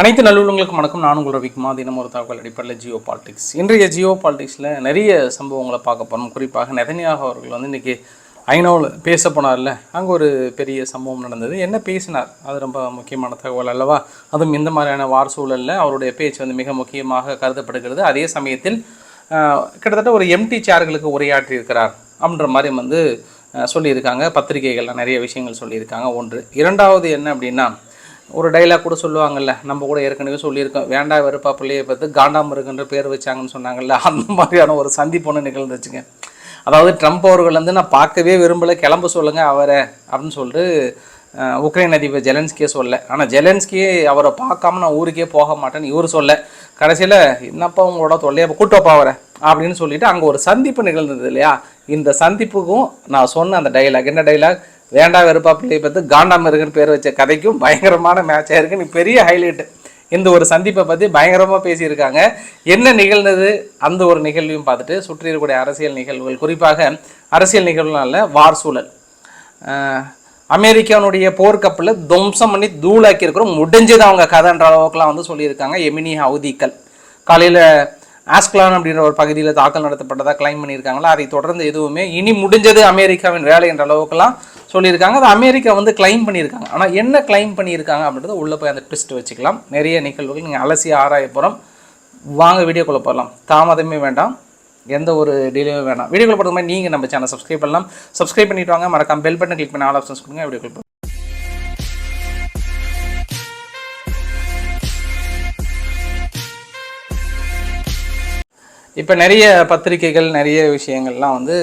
அனைத்து நல்லுள்ளங்களுக்கும் வணக்கம். நான் உங்கள் ரவிக்குமா தினம் ஒரு தகவல் அடிப்படையில் ஜியோ பாலிடிக்ஸ். இன்றைய ஜியோ பாலிடிக்ஸில் நிறைய சம்பவங்களை பார்க்க போகிறோம் குறிப்பாக நெதனியாக அவர்கள் வந்து இன்றைக்கி ஐநாவில் பேச போனார்ல. அங்கே ஒரு பெரிய சம்பவம் நடந்தது. என்ன பேசினார்? அது ரொம்ப முக்கியமான தகவல் அல்லவா? அதுவும் இந்த மாதிரியான வார் சூழலில் அவருடைய பேச்சு வந்து மிக முக்கியமாக கருதப்படுகிறது. அதே சமயத்தில் கிட்டத்தட்ட ஒரு எம்டி சேர்களுக்கு உரையாற்றி இருக்கிறார் அப்படின்ற மாதிரி வந்து சொல்லியிருக்காங்க. பத்திரிகைகளில் நிறைய விஷயங்கள் சொல்லியிருக்காங்க. ஒன்று. இரண்டாவது என்ன அப்படின்னா ஒரு டைலாக் கூட சொல்லுவாங்கல்ல நம்ம கூட ஏற்கனவே சொல்லியிருக்கோம். வேண்டா வெறுப்பா பிள்ளையை பார்த்து காண்டாமிருகன்ற பேர் வச்சாங்கன்னு சொன்னாங்கல்ல அந்த மாதிரியான ஒரு சந்திப்பு ஒன்று நிகழ்ந்துச்சுங்க. அதாவது ட்ரம்ப் அவர்கள் வந்து நான் பார்க்கவே விரும்பலை கிளம்ப சொல்லுங்கள் அவரை அப்படின்னு சொல்லிட்டு உக்ரைன் அதிபர் ஜெலன்ஸ்கியே சொல்ல. ஆனால் ஜெலன்ஸ்கியே அவரை பார்க்காம நான் ஊருக்கே போக மாட்டேன்னு இவர் சொல்ல. கடைசியில் என்னப்பா உங்களோட தொல்லையை கூட்டப்பா அவரை அப்படின்னு சொல்லிட்டு அங்கே ஒரு சந்திப்பு நிகழ்ந்தது இல்லையா? இந்த சந்திப்புக்கும் நான் சொன்ன அந்த டைலாக் என்ன டைலாக் வேண்டா வெறுப்பாப்பிள்ளையை பார்த்து பார்த்து காண்டாமிருகன் பேர் வச்ச கதைக்கும் பயங்கரமான மேட்சாக இருக்குன்னு நீ பெரிய ஹைலைட்டு இந்த ஒரு சந்திப்பை பற்றி பயங்கரமாக பேசியிருக்காங்க. என்ன நிகழ்ந்தது? அந்த ஒரு நிகழ்வையும் பார்த்துட்டு சுற்றி இருக்கக்கூடிய அரசியல் நிகழ்வுகள். குறிப்பாக அரசியல் நிகழ்வுனால வார் சூழல். அஹ், அமெரிக்கானுடைய போர்க்கப்பலில் துவம்சம் பண்ணி தூளாக்கி இருக்கிறோம் முடிஞ்சது அவங்க கதைன்ற அளவுக்குலாம் வந்து சொல்லியிருக்காங்க. எமினி ஹவுதிக்கல் காலையில் ஆஸ்கலான் அப்படின்ற ஒரு பகுதியில் தாக்கல் நடத்தப்பட்டதாக கிளைம் பண்ணியிருக்காங்களா? அதை தொடர்ந்து எதுவுமே இனி முடிஞ்சது அமெரிக்காவின் வேலை என்ற அளவுக்குலாம் சொல்லியிருக்காங்க. அது அமெரிக்கா வந்து கிளைம் பண்ணியிருக்காங்க. ஆனால் என்ன கிளைம் பண்ணியிருக்காங்க அப்படின்றத உள்ளே போய் அந்த ட்விஸ்ட் வச்சுக்கலாம். நிறைய நிகழ்வுகள் நீங்கள் அலசி ஆராய போகிறோம் வாங்க வீடியோக்குள்ளே போகலாம் தாமதமே வேண்டாம். எந்த ஒரு டிலேவும் வேண்டாம். வீடியோக்குள்ள போகிறது மாதிரி நீங்கள் நம்ம சேனல் சப்ஸ்கிரைப் பண்ணலாம். சப்ஸ்கிரைப் பண்ணிட்டு வாங்க. மறக்காம பெல் பட்டன் கிளிக் பண்ணி ஆல் ஆப்ஷன்ஸ் கொடுங்க. வீடியோக்குள்ள இப்போ நிறைய பத்திரிகைகள் நிறைய விஷயங்கள்லாம் வந்து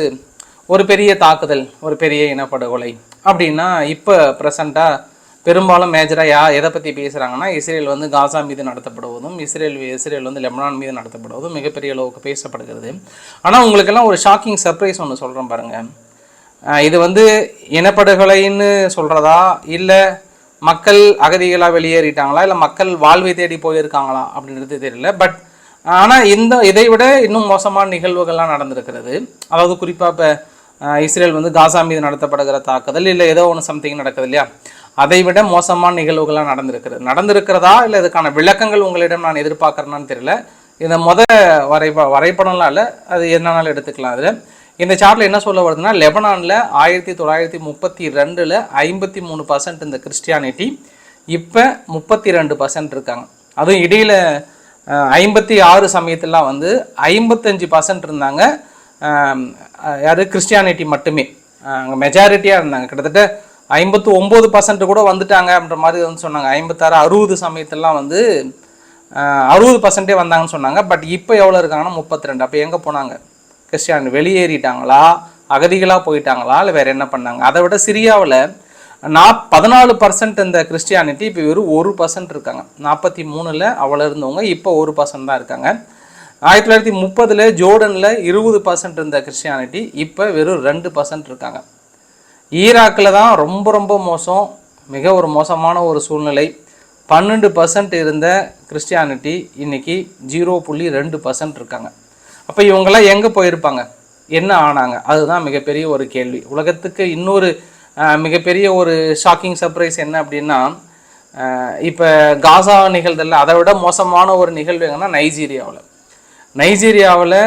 ஒரு பெரிய தாக்குதல் ஒரு பெரிய இனப்படுகொலை அப்படின்னா இப்போ ப்ரெசண்ட்டாக பெரும்பாலும் மேஜராக யா எதை பற்றி பேசுகிறாங்கன்னா இஸ்ரேல் வந்து காசா மீது நடத்தப்படுவதும் இஸ்ரேல் இஸ்ரேல் வந்து லெபனான் மீது நடத்தப்படுவதும் மிகப்பெரிய அளவுக்கு பேசப்படுகிறது. ஆனால் உங்களுக்கெல்லாம் ஒரு ஷாக்கிங் சர்ப்ரைஸ் ஒன்று சொல்கிறேன் பாருங்கள் இது வந்து இனப்படுகொலைன்னு சொல்கிறதா இல்லை மக்கள் அகதிகளாக வெளியேறிட்டாங்களா? இல்லை மக்கள் வாழ்வை தேடி போயிருக்காங்களா? அப்படின்றது தெரியல. பட் ஆனால் இந்த இதை விட இன்னும் மோசமான நிகழ்வுகள்லாம் நடந்திருக்கிறது. அதாவது குறிப்பாக இப்போ இஸ்ரேல் வந்து காசா மீது நடத்தப்படுகிற தாக்குதல் இல்லை ஏதோ ஒன்று சம்திங் நடக்குது இல்லையா? அதை விட மோசமான நிகழ்வுகள்லாம் நடந்திருக்கிறது நடந்திருக்கிறதா இல்லை இதுக்கான விளக்கங்கள் உங்களிடம் நான் எதிர்பார்க்குறேன்னான்னு தெரியல. இந்த முத வரைப வரைபடம்லாம் இல்லை அது என்னன்னாலும் எடுத்துக்கலாம் அதில். இந்த சார்ட்டில் என்ன சொல்ல வருதுன்னா லெபனானில் ஆயிரத்தி தொள்ளாயிரத்தி முப்பத்தி ரெண்டில் ஐம்பத்தி மூணு பர்சன்ட் இந்த கிறிஸ்டியானிட்டி இப்போ முப்பத்தி ரெண்டு பர்சன்ட் இருக்காங்க. அதுவும் இடையில் ஐம்பத்தி ஆறு சமயத்திலாம் வந்து ஐம்பத்தஞ்சு பர்சன்ட் இருந்தாங்க. யாரு? கிறிஸ்டியானிட்டி மட்டுமே. அங்கே மெஜாரிட்டியாக இருந்தாங்க. கிட்டத்தட்ட ஐம்பத்து ஒம்பது பர்சன்ட் கூட வந்துட்டாங்க அப்படின்ற மாதிரி வந்து சொன்னாங்க. ஐம்பத்தாறு அறுபது சமயத்திலலாம் வந்து அறுபது பர்சன்டே வந்தாங்கன்னு சொன்னாங்க. பட் இப்போ எவ்வளோ இருக்காங்கன்னா முப்பத்தி ரெண்டு அப்போ எங்கே போனாங்க? கிறிஸ்டியானி வெளியேறிட்டாங்களா? அகதிகளாக போயிட்டாங்களா? இல்லை வேறு என்ன பண்ணாங்க? அதை விட சிரியாவில் நாப் பதினாலு பர்சன்ட் இந்த கிறிஸ்டியானிட்டி இப்போ வெறும் ஒரு பர்சன்ட் இருக்காங்க. நாற்பத்தி மூணில் அவ்வளோ இருந்தவங்க இப்போ ஒரு பர்சன்ட் தான் இருக்காங்க. ஆயிரத்தி தொள்ளாயிரத்தி முப்பதில் ஜோர்டனில் இருபது பர்சன்ட் இருந்த கிறிஸ்டியானிட்டி இப்போ வெறும் ரெண்டு பர்சன்ட் இருக்காங்க. ஈராக்கில் தான் ரொம்ப ரொம்ப மோசம். மிக ஒரு மோசமான ஒரு சூழ்நிலை. பன்னெண்டு பர்சன்ட் இருந்த கிறிஸ்டியானிட்டி இன்னைக்கு ஜீரோ புள்ளி ரெண்டு பர்சன்ட் இருக்காங்க. அப்போ இவங்கெல்லாம் எங்கே போயிருப்பாங்க? என்ன ஆனாங்க? அதுதான் மிகப்பெரிய ஒரு கேள்வி. உலகத்துக்கு இன்னொரு மிகப்பெரிய ஒரு ஷாக்கிங் சர்ப்ரைஸ் என்ன அப்படின்னா இப்போ காசா நிகழ்தல்ல அதை விட மோசமான ஒரு நிகழ்வு எங்கன்னா நைஜீரியாவில். நைஜீரியாவில்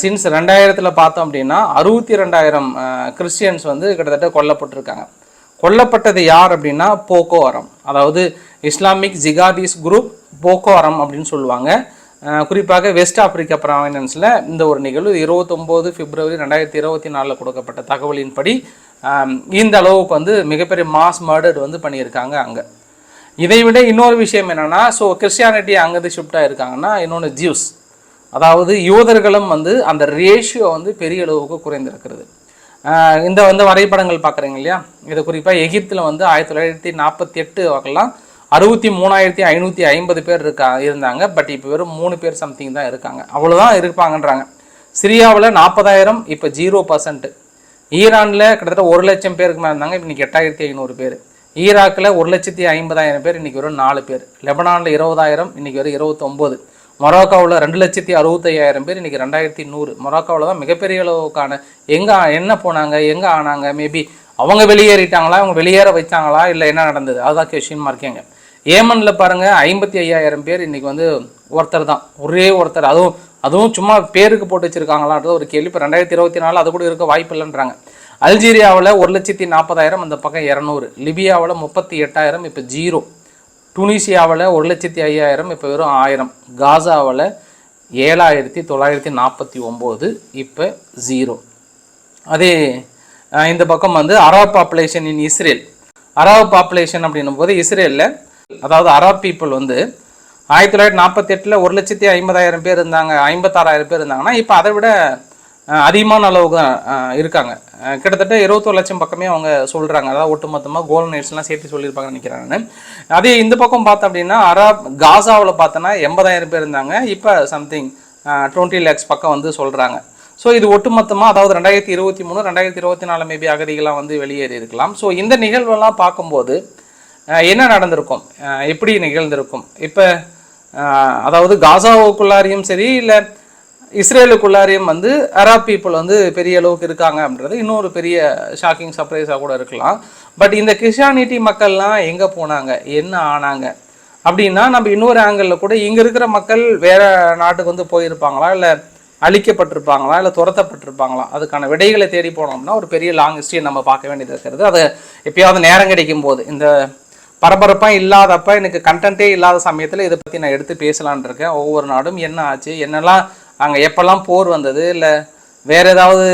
சின்ஸ் ரெண்டாயிரத்தில் பார்த்தோம் அப்படின்னா அறுபத்தி ரெண்டாயிரம் கிறிஸ்டியன்ஸ் வந்து கிட்டத்தட்ட கொல்லப்பட்டிருக்காங்க. கொல்லப்பட்டது யார் அப்படின்னா போக்கோவரம் அதாவது இஸ்லாமிக் ஜிகாதிஸ் குரூப் போக்கோவரம் அப்படின்னு சொல்லுவாங்க. குறிப்பாக வெஸ்ட் ஆப்பிரிக்கா ப்ராவினன்ஸில் இந்த ஒரு நிகழ்வு இருபத்தொம்போது பிப்ரவரி ரெண்டாயிரத்தி இருபத்தி நாலில் கொடுக்கப்பட்ட தகவலின்படி இந்த அளவுக்கு வந்து மிகப்பெரிய மாஸ் மர்டர் வந்து பண்ணியிருக்காங்க அங்கே. இதை விட இன்னொரு விஷயம் என்னென்னா ஸோ கிறிஸ்டியானிட்டி அங்கேருந்து ஷிஃப்ட் ஆகிருக்காங்கன்னா இன்னொன்று ஜியூஸ் அதாவது யூதர்களும் வந்து அந்த ரேஷியோ வந்து பெரிய அளவுக்கு குறைந்திருக்கிறது. இந்த வந்து வரைபடங்கள் பார்க்குறீங்க இல்லையா? இது குறிப்பாக எகிப்தில் வந்து ஆயிரத்தி தொள்ளாயிரத்தி நாற்பத்தி எட்டு வகைலாம் அறுபத்தி மூணாயிரத்தி ஐநூற்றி ஐம்பது பேர் இருக்கா இருந்தாங்க. பட் இப்போ வெறும் மூணு பேர் சம்திங் தான் இருக்காங்க. அவ்வளோதான் இருப்பாங்கன்றாங்க. சிரியாவில் நாற்பதாயிரம் இப்போ ஜீரோ பர்சன்ட் ஈரானில் கிட்டத்தட்ட ஒரு லட்சம் பேருக்கு மேலே இருந்தாங்க. இன்னைக்கு எட்டாயிரத்தி ஐநூறு பேர். ஈராக்கில் ஒரு லட்சத்தி ஐம்பதாயிரம் பேர் இன்றைக்கி வெறும் நாலு பேர். லெபனானில் இருபதாயிரம் இன்றைக்கி வெறும் இருபத்தொம்போது. மொராக்காவில் ரெண்டு லட்சத்தி அறுபத்தையாயிரம் பேர் இன்னைக்கு ரெண்டாயிரத்தி நூறு. மொராக்காவில் தான் மிகப்பெரிய அளவுக்கான எங்கே என்ன போனாங்க எங்கே ஆனாங்க மேபி அவங்க வெளியேறிட்டாங்களா அவங்க வெளியேற வைச்சாங்களா இல்லை என்ன நடந்தது? அதுதான் கொஷின் மார்க்கேங்க ஏமனில் பாருங்கள் ஐம்பத்தி ஐயாயிரம் பேர் இன்னைக்கு வந்து ஒருத்தர் தான். ஒரே ஒருத்தர். அதுவும் அதுவும் சும்மா பேருக்கு போட்டு வச்சிருக்காங்களான்றது ஒரு கேள்வி. இப்போ ரெண்டாயிரத்தி இருபத்தி நாலு அது கூட இருக்க வாய்ப்பு இல்லைன்றாங்க. அல்ஜீரியாவில் ஒரு லட்சத்தி நாற்பதாயிரம் அந்த பக்கம் இரநூறு. லிபியாவில் முப்பத்தி எட்டாயிரம் இப்போ ஜீரோ. டுனிஷியாவில் ஒரு லட்சத்தி ஐயாயிரம் இப்போ வெறும் ஆயிரம். காசாவில் ஏழாயிரத்தி தொள்ளாயிரத்தி நாற்பத்தி ஒம்பது இப்போ ஜீரோ அதே இந்த பக்கம் வந்து Arab population in Israel Arab population அப்படின்னும் போது இஸ்ரேலில் அதாவது அரப் பீப்புள் வந்து ஆயிரத்தி தொள்ளாயிரத்தி நாற்பத்தி எட்டில் ஒரு லட்சத்தி ஐம்பதாயிரம் பேர் இருந்தாங்க ஐம்பத்தாறாயிரம் பேர் இருந்தாங்கன்னா இப்போ அதை விட அதிகமான அளவுக்கு தான் இருக்காங்க. கிட்டத்தட்ட இருபத்தோரு லட்சம் பக்கமே அவங்க சொல்கிறாங்க அதாவது ஒட்டுமொத்தமாக கோல்டன் நைட்ஸ்லாம் சேர்த்து சொல்லியிருப்பாங்கன்னு நினைக்கிறேன் நான். அதே இந்த பக்கம் பார்த்தோம் அப்படின்னா அராப் காசாவில் பார்த்தோன்னா எண்பதாயிரம் பேர் இருந்தாங்க. இப்போ சம்திங் டுவெண்ட்டி லேக்ஸ் பக்கம் வந்து சொல்கிறாங்க ஸோ இது ஒட்டுமொத்தமாக அதாவது ரெண்டாயிரத்தி இருபத்தி மூணு ரெண்டாயிரத்தி இருபத்தி நாலு மேபி அகதிகளாக வந்து வெளியேறி இருக்கலாம். ஸோ இந்த நிகழ்வெல்லாம் பார்க்கும்போது என்ன நடந்திருக்கும்? எப்படி நிகழ்ந்திருக்கும்? இப்போ அதாவது காசாவுக்குள்ளாரையும் சரி இல்லை இஸ்ரேலுக்குள்ளாரையும் வந்து அராப் பீப்புள் வந்து பெரிய அளவுக்கு இருக்காங்க அப்படின்றது இன்னொரு பெரிய ஷாக்கிங் சர்ப்ரைஸாக கூட இருக்கலாம். பட் இந்த கிறிஸ்டானிட்டி மக்கள்லாம் எங்கே போனாங்க? என்ன ஆனாங்க? அப்படின்னா நம்ம இன்னொரு ஆங்கிளில் கூட இங்கே இருக்கிற மக்கள் வேறு நாட்டுக்கு வந்து போயிருப்பாங்களா? இல்லை அழிக்கப்பட்டிருப்பாங்களா? இல்லை துரத்தப்பட்டிருப்பாங்களா? அதுக்கான விடைகளை தேடி போனோம்னா ஒரு பெரிய லாங் ஹிஸ்ட்ரியை நம்ம பார்க்க வேண்டியது இருக்கிறது. அது எப்பயாவது நேரம் கிடைக்கும் போது. இந்த பரபரப்பாக இல்லாதப்ப எனக்கு கண்டென்ட்டே இல்லாத சமயத்தில் இதை பற்றி நான் எடுத்து பேசலான் இருக்கேன். ஒவ்வொரு நாடும் என்ன ஆச்சு? என்னெல்லாம் அங்கே எப்பெல்லாம் போர் வந்தது? இல்லை வேறு ஏதாவது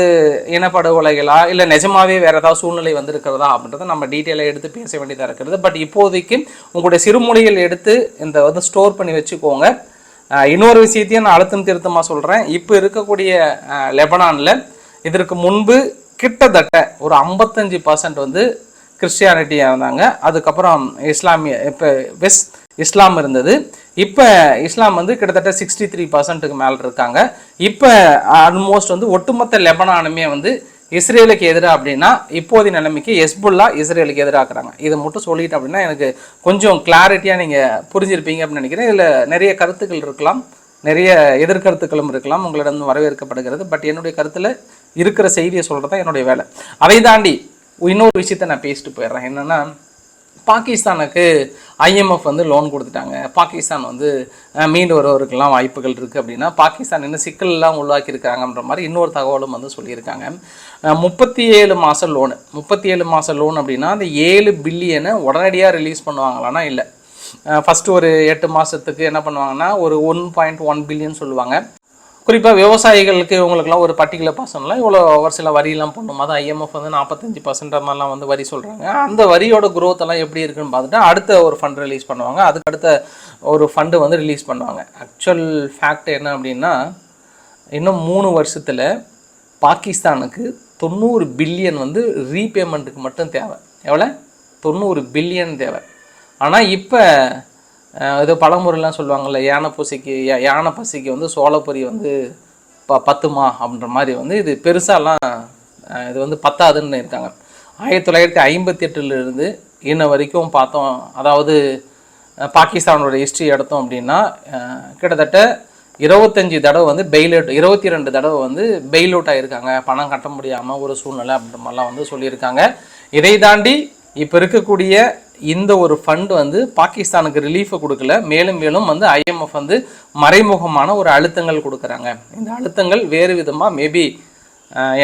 இனப்படுகொலைகளா? இல்லை நிஜமாவே வேறு ஏதாவது சூழ்நிலை வந்திருக்கிறதா? அப்படின்றத நம்ம டீட்டெயிலாக எடுத்து பேச வேண்டியதாக இருக்கிறது. பட் இப்போதைக்கு உங்களுடைய சிறுமொழிகள் எடுத்து இந்த வந்து ஸ்டோர் பண்ணி வச்சுக்கோங்க. இன்னொரு விஷயத்தையும் நான் அழுத்தம் திருத்தமாக சொல்கிறேன் இப்போ இருக்கக்கூடிய லெபனானில் இதற்கு முன்பு கிட்டத்தட்ட ஒரு ஐம்பத்தஞ்சு பர்சன்ட் வந்து கிறிஸ்டியானிட்டியாக இருந்தாங்க. அதுக்கப்புறம் இஸ்லாமிய இப்போ வெஸ்ட் இஸ்லாம் இருந்தது. இப்போ இஸ்லாம் வந்து கிட்டத்தட்ட சிக்ஸ்டி த்ரீ பர்சன்ட்டுக்கு மேலே இருக்காங்க. இப்போ ஆல்மோஸ்ட் வந்து ஒட்டுமொத்த லெபனானுமே வந்து இஸ்ரேலுக்கு எதிராக அப்படின்னா இப்போதைய நிலைமைக்கு எஸ்புல்லா இஸ்ரேலுக்கு எதிராக்குறாங்க. இதை மட்டும் சொல்லிட்டு அப்படின்னா எனக்கு கொஞ்சம் கிளாரிட்டியாக நீங்கள் புரிஞ்சிருப்பீங்க அப்படின்னு நினைக்கிறேன். இதில் நிறைய கருத்துக்கள் இருக்கலாம். நிறைய எதிர்கருத்துக்களும் இருக்கலாம். உங்களிடம் வரவேற்கப்படுகிறது. பட் என்னுடைய கருத்தில் இருக்கிற செய்தியை சொல்கிறது தான் என்னுடைய வேலை. அதை தாண்டி இன்னொரு விஷயத்தை நான் பேசிட்டு போயிடுறேன். என்னென்னா பாகிஸ்தானுக்கு ஐஎம்எஃப் வந்து லோன் கொடுத்துட்டாங்க. பாகிஸ்தான் வந்து மீண்டு வருவதற்கெல்லாம் வாய்ப்புகள் இருக்குது அப்படின்னா பாகிஸ்தான் இன்னும் சிக்கல்லாம் உள்ளாக்கியிருக்காங்கன்ற மாதிரி இன்னொரு தகவலும் வந்து சொல்லியிருக்காங்க. முப்பத்தி ஏழு மாதம் லோனு முப்பத்தி ஏழு மாதம் லோன் அப்படின்னா அந்த ஏழு பில்லியனை உடனடியாக ரிலீஸ் பண்ணுவாங்களான்னா இல்லை. ஃபஸ்ட்டு ஒரு எட்டு மாதத்துக்கு என்ன பண்ணுவாங்கன்னா ஒரு ஒன் பாயிண்ட் ஒன் பில்லியன் சொல்லுவாங்க. குறிப்பாக விவசாயிகளுக்கு இவங்களுக்குலாம் ஒரு பர்டிகுலர் பர்சன்லாம் இவ்வளோ ஒரு சில வரியெல்லாம் போடணும். அதான் ஐஎம்எஃப் வந்து நாற்பத்தஞ்சு பர்சன்ட் மாதிரிலாம் வந்து வரி சொல்கிறாங்க அந்த வரியோட குரோத் எல்லாம் எப்படி இருக்குன்னு பார்த்துட்டு அடுத்த ஒரு ஃபண்ட் ரிலீஸ் பண்ணுவாங்க. அதுக்கு அடுத்த ஒரு ஃபண்டு வந்து ரிலீஸ் பண்ணுவாங்க. ஆக்சுவல் ஃபேக்ட் என்ன அப்படின்னா இன்னும் மூணு வருஷத்தில் பாகிஸ்தானுக்கு தொண்ணூறு பில்லியன் வந்து ரீபேமெண்ட்டுக்கு மட்டும் தேவை. எவ்வளோ தொண்ணூறு பில்லியன் தேவை. ஆனால் இப்போ இது பழமுறைலாம் சொல்லுவாங்கள்ல யானை பூசிக்கு யா- யானை பசிக்கு வந்து சோளப்பொரி வந்து ப பத்துமா அப்படின்ற மாதிரி வந்து இது பெருசாலாம் இது வந்து பத்தாதுன்னு இருக்காங்க ஆயிரத்தி தொள்ளாயிரத்தி ஐம்பத்தி எட்டுலேருந்து இன்ன வரைக்கும் பார்த்தோம். அதாவது பாகிஸ்தானோட ஹிஸ்ட்ரி எடுத்தோம் அப்படின்னா கிட்டத்தட்ட இருபத்தஞ்சி தடவை வந்து பெயில் அவுட் இருபத்தி ரெண்டு தடவை வந்து பெயில் அவுட் ஆகிருக்காங்க பணம் கட்ட முடியாமல் ஒரு சூழ்நிலை அப்படின்ற மாதிரிலாம் வந்து சொல்லியிருக்காங்க. இதை தாண்டி இப்போ இருக்கக்கூடிய இந்த ஒரு ஃபண்ட் வந்து பாகிஸ்தானுக்கு ரிலீஃபை கொடுக்கல. மேலும் மேலும் வந்து ஐஎம்எஃப் வந்து மறைமுகமான ஒரு அழுத்தங்கள் கொடுக்குறாங்க. இந்த அழுத்தங்கள் வேறு விதமாக மேபி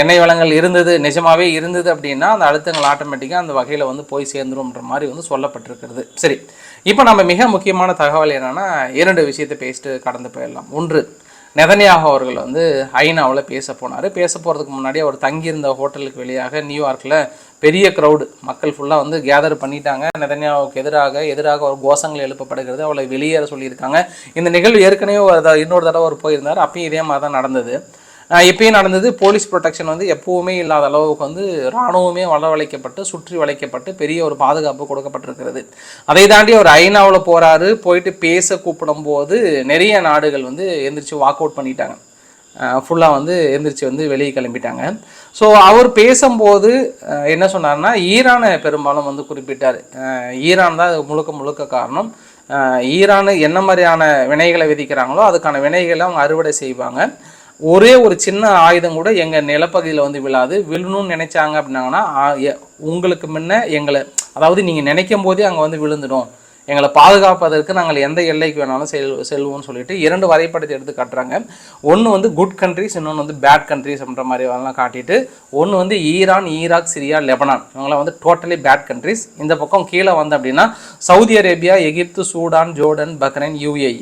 எண்ணெய் வளங்கள் இருந்தது நிஜமாகவே இருந்தது அப்படின்னா அந்த அழுத்தங்கள் ஆட்டோமேட்டிக்காக அந்த வகையில் வந்து போய் சேர்ந்துரும்ன்ற மாதிரி வந்து சொல்லப்பட்டிருக்கிறது. சரி இப்போ நம்ம மிக முக்கியமான தகவல் என்னென்னா இரண்டு விஷயத்தை பேசிட்டு கடந்து போயிடலாம். ஒன்று நெதன்யாகு அவர்கள் வந்து ஐநாவில் பேச போனார். பேச போகிறதுக்கு முன்னாடி அவர் தங்கியிருந்த ஹோட்டலுக்கு வெளியாக நியூயார்க்கில் பெரிய க்ரௌடு மக்கள் ஃபுல்லாக வந்து கேதர் பண்ணிட்டாங்க. நெதன்யாவுக்கு எதிராக எதிராக ஒரு கோஷங்கள் எழுப்பப்படுகிறது. அவளை வெளியேற சொல்லியிருக்காங்க. இந்த நிகழ்வு ஏற்கனவே ஒரு இன்னொரு தடவை அவர் போயிருந்தார். அப்பயும் இதே மாதிரி தான் நடந்தது. எப்பயும் நடந்தது. போலீஸ் ப்ரொடெக்ஷன் வந்து எப்போவுமே இல்லாத அளவுக்கு வந்து இராணுவமே வளவழைக்கப்பட்டு சுற்றி வளைக்கப்பட்டு பெரிய ஒரு பாதுகாப்பு கொடுக்கப்பட்டிருக்கிறது. அதை தாண்டி அவர் ஐநாவில் போகிறாரு போயிட்டு பேச கூப்பிடும்போது நிறைய நாடுகள் வந்து எந்திரிச்சு வாக் அவுட் பண்ணிட்டாங்க. ஃபுல்லாக வந்து எந்திரிச்சு வந்து வெளியே கிளம்பிட்டாங்க. ஸோ அவர் பேசும்போது என்ன சொன்னார்னா ஈரானை பெரும்பாலும் வந்து குறிப்பிட்டார். ஈரான் தான் முழுக்க முழுக்க காரணம். ஈரானு ஈரான் என்ன மாதிரியான வினைகளை விதிக்கிறாங்களோ அதுக்கான வினைகளை அவங்க அறுவடை செய்வாங்க. ஒரே ஒரு சின்ன ஆயுதம் கூட எங்கள் நிலப்பகுதியில் வந்து விழாது. விழணும்னு நினைச்சாங்க அப்படின்னாங்கன்னா உங்களுக்கு முன்ன எங்களை அதாவது நீங்கள் நினைக்கும் போதே அங்கே வந்து விழுந்துடும். எங்களை பாதுகாப்பதற்கு நாங்கள் எந்த எல்லைக்கு வேணாலும் செல் செல்வோம்னு சொல்லிட்டு இரண்டு வரைபடத்தை எடுத்து காட்டுறாங்க. ஒன்று வந்து குட் கண்ட்ரிஸ் இன்னொன்று வந்து பேட் கண்ட்ரிஸ் அப்படின்ற மாதிரி எல்லாம் காட்டிட்டு ஒன்று வந்து ஈரான் ஈராக் சிரியா லெபனான். இவங்களாம் வந்து டோட்டலி பேட் கண்ட்ரிஸ் இந்த பக்கம் கீழே வந்து அப்படின்னா Saudi Arabia Egypt Sudan Jordan Bahrain UAE.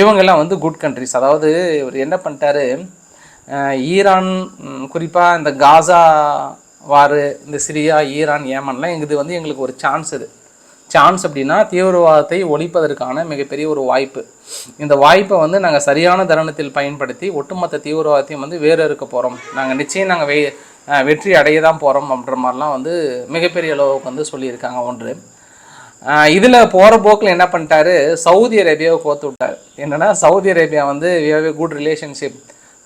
இவங்கெல்லாம் வந்து குட் கண்ட்ரிஸ் அதாவது இவர் என்ன பண்ணிட்டாரு? ஈரான் குறிப்பாக இந்த காசா வாரு இந்த சிரியா ஈரான் ஏமன்லாம் இது வந்து எங்களுக்கு ஒரு சான்ஸ் இது. சான்ஸ் அப்படின்னா தீவிரவாதத்தை ஒழிப்பதற்கான மிகப்பெரிய ஒரு வாய்ப்பு. இந்த வாய்ப்பை வந்து நாங்கள் சரியான தருணத்தில் பயன்படுத்தி ஒட்டுமொத்த தீவிரவாதத்தையும் வந்து வேறு இருக்க போகிறோம் நாங்கள் நிச்சயம் நாங்கள் வெ வெற்றி அடைய தான் போகிறோம் அப்படின்ற மாதிரிலாம் வந்து மிகப்பெரிய அளவுக்கு வந்து சொல்லியிருக்காங்க ஒன்று. இதில் போகிற போக்கில் என்ன பண்ணிட்டாரு? சவுதி அரேபியாவை கோத்து விட்டார். என்னென்னா சவுதி அரேபியா வந்து குட் ரிலேஷன்ஷிப்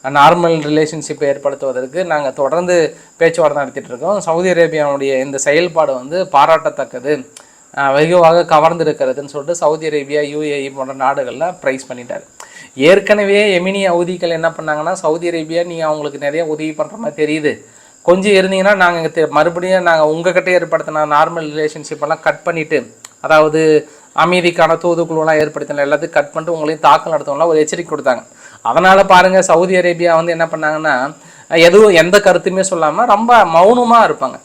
நார்மல் ரிலேஷன்ஷிப் ஏற்படுத்துவதற்கு நாங்கள் தொடர்ந்து பேச்சுவார்த்தை நடத்திட்டு இருக்கோம். சவுதி அரேபியாவுடைய இந்த செயல்பாடு வந்து பாராட்டத்தக்கது. வெகுவாக கவர்ந்திருக்கிறதுன்னு சொல்லிட்டு சவுதி அரேபியா யூஏஇ போன்ற நாடுகளில் ப்ரைஸ் பண்ணிட்டார். ஏற்கனவே எமினி அவதிகள் என்ன பண்ணாங்கன்னா சவுதி அரேபியா நீங்கள் அவங்களுக்கு நிறைய உதவி பண்ணுற மாதிரி தெரியுது. கொஞ்சம் இருந்தீங்கன்னா நாங்கள் மறுபடியும் நாங்கள் உங்ககிட்ட ஏற்படுத்தின நார்மல் ரிலேஷன்ஷிப் எல்லாம் கட் பண்ணிவிட்டு அதாவது அமைதிக்கான தூதுக்குழுலாம் ஏற்படுத்தின எல்லாத்தையும் கட் பண்ணிட்டு உங்களையும் தாக்கல் நடத்தவங்களாம் ஒரு எச்சரிக்கை கொடுத்தாங்க. அதனால் பாருங்கள் சவுதி அரேபியா வந்து என்ன பண்ணாங்கன்னா எதுவும் எந்த கருத்துமே சொல்லாமல் ரொம்ப மௌனமாக இருப்பாங்க.